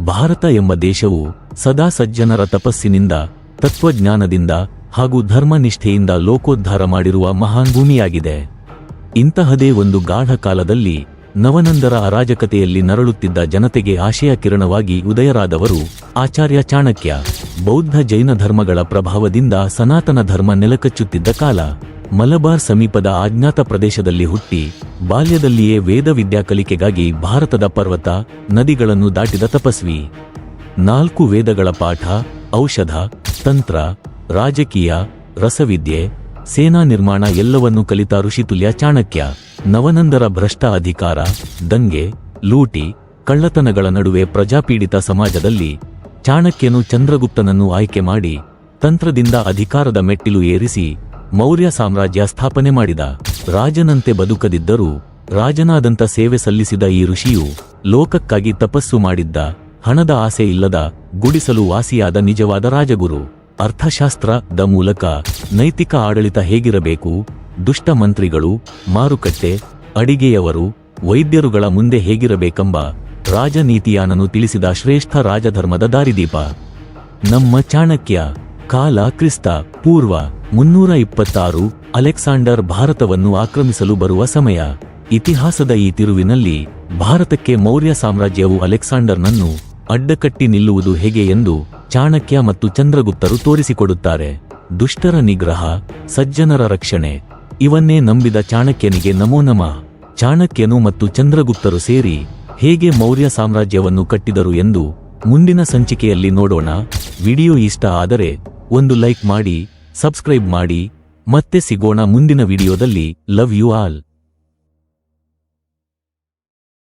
ಭಾರತ ಎಂಬ ದೇಶವು ಸದಾ ಸಜ್ಜನರ ತಪಸ್ಸಿನಿಂದ, ತತ್ವಜ್ಞಾನದಿಂದ ಹಾಗೂ ಧರ್ಮನಿಷ್ಠೆಯಿಂದ ಲೋಕೋದ್ಧಾರ ಮಾಡಿರುವ ಮಹಾನ್ ಭೂಮಿಯಾಗಿದೆ. ಇಂತಹದೇ ಒಂದು ಗಾಢ ಕಾಲದಲ್ಲಿ ನವನಂದರ ಅರಾಜಕತೆಯಲ್ಲಿ ನರಳುತ್ತಿದ್ದ ಜನತೆಗೆ ಆಶಯ ಕಿರಣವಾಗಿ ಉದಯರಾದವರು ಆಚಾರ್ಯ ಚಾಣಕ್ಯ. ಬೌದ್ಧ ಜೈನ ಧರ್ಮಗಳ ಪ್ರಭಾವದಿಂದ ಸನಾತನ ಧರ್ಮ ನೆಲಕಚ್ಚುತ್ತಿದ್ದ ಕಾಲ ಮಲಬಾರ್ ಸಮೀಪದ ಅಜ್ಞಾತ ಪ್ರದೇಶದಲ್ಲಿ ಹುಟ್ಟಿ ಬಾಲ್ಯದಲ್ಲಿಯೇ ವೇದ ವಿದ್ಯಾ ಕಲಿಕೆಗಾಗಿ ಭಾರತದ ಪರ್ವತ, ನದಿಗಳನ್ನು ದಾಟಿದ ತಪಸ್ವಿ. ನಾಲ್ಕು ವೇದಗಳ ಪಾಠ, ಔಷಧ, ತಂತ್ರ, ರಾಜಕೀಯ, ರಸವಿದ್ಯೆ, ಸೇನಾ ನಿರ್ಮಾಣ ಎಲ್ಲವನ್ನೂ ಕಲಿತ ಋಷಿತುಲ್ಯ ಚಾಣಕ್ಯ. ನವನಂದರ ಭ್ರಷ್ಟ ಅಧಿಕಾರ, ದಂಗೆ, ಲೂಟಿ, ಕಳ್ಳತನಗಳ ನಡುವೆ ಪ್ರಜಾಪೀಡಿತ ಸಮಾಜದಲ್ಲಿ ಚಾಣಕ್ಯನು ಚಂದ್ರಗುಪ್ತನನ್ನು ಆಯ್ಕೆ ಮಾಡಿ ತಂತ್ರದಿಂದ ಅಧಿಕಾರದ ಮೆಟ್ಟಿಲು ಏರಿಸಿ ಮೌರ್ಯ ಸಾಮ್ರಾಜ್ಯ ಸ್ಥಾಪನೆ ಮಾಡಿದ. ರಾಜನಂತೆ ಬದುಕದಿದ್ದರೂ ರಾಜನಾದಂತ ಸೇವೆ ಸಲ್ಲಿಸಿದ ಈ ಋಷಿಯು ಲೋಕಕ್ಕಾಗಿ ತಪಸ್ಸು ಮಾಡಿದ್ದ ಹಣದ ಆಸೆ ಇಲ್ಲದ ಗುಡಿಸಲು ವಾಸಿಯಾದ ನಿಜವಾದ ರಾಜಗುರು. ಅರ್ಥಶಾಸ್ತ್ರದ ಮೂಲಕ ನೈತಿಕ ಆಡಳಿತ ಹೇಗಿರಬೇಕು? ದುಷ್ಟ ಮಂತ್ರಿಗಳು, ಮಾರುಕಟ್ಟೆ, ಅಡಿಗೆಯವರು, ವೈದ್ಯರುಗಳ ಮುಂದೆ ಹೇಗಿರಬೇಕೆಂಬ ರಾಜನೀತಿಯಾನನು ತಿಳಿಸಿದ ಶ್ರೇಷ್ಠ ರಾಜಧರ್ಮದ ದಾರಿದೀಪ. ನಮ್ಮ ಚಾಣಕ್ಯ ಕಾಲ ಕ್ರಿಸ್ತ ಪೂರ್ವ ಮುನ್ನೂರ ಇಪ್ಪತ್ತಾರು ಅಲೆಕ್ಸಾಂಡರ್ ಭಾರತವನ್ನು ಆಕ್ರಮಿಸಲು ಬರುವ ಸಮಯ. ಇತಿಹಾಸದ ಈ ತಿರುವಿನಲ್ಲಿ ಭಾರತಕ್ಕೆ ಮೌರ್ಯ ಸಾಮ್ರಾಜ್ಯವು ಅಲೆಕ್ಸಾಂಡರ್ನನ್ನು ಅಡ್ಡಕಟ್ಟಿ ನಿಲ್ಲುವುದು ಹೇಗೆ ಎಂದು ಚಾಣಕ್ಯ ಮತ್ತು ಚಂದ್ರಗುಪ್ತರು ತೋರಿಸಿಕೊಡುತ್ತಾರೆ. ದುಷ್ಟರ ನಿಗ್ರಹ, ಸಜ್ಜನರ ರಕ್ಷಣೆ, ಇವನ್ನೇ ನಂಬಿದ ಚಾಣಕ್ಯನಿಗೆ ನಮೋ ನಮ. ಚಾಣಕ್ಯನು ಮತ್ತು ಚಂದ್ರಗುಪ್ತರು ಸೇರಿ ಹೇಗೆ ಮೌರ್ಯ ಸಾಮ್ರಾಜ್ಯವನ್ನು ಕಟ್ಟಿದರು ಎಂದು ಮುಂದಿನ ಸಂಚಿಕೆಯಲ್ಲಿ ನೋಡೋಣ. ವಿಡಿಯೋ ಇಷ್ಟ ಆದರೆ ಒಂದು ಲೈಕ್ ಮಾಡಿ, ಸಬ್ಸ್ಕ್ರೈಬ್ ಮಾಡಿ. ಮತ್ತೆ ಸಿಗೋಣ ಮುಂದಿನ ವಿಡಿಯೋದಲ್ಲಿ. Love you all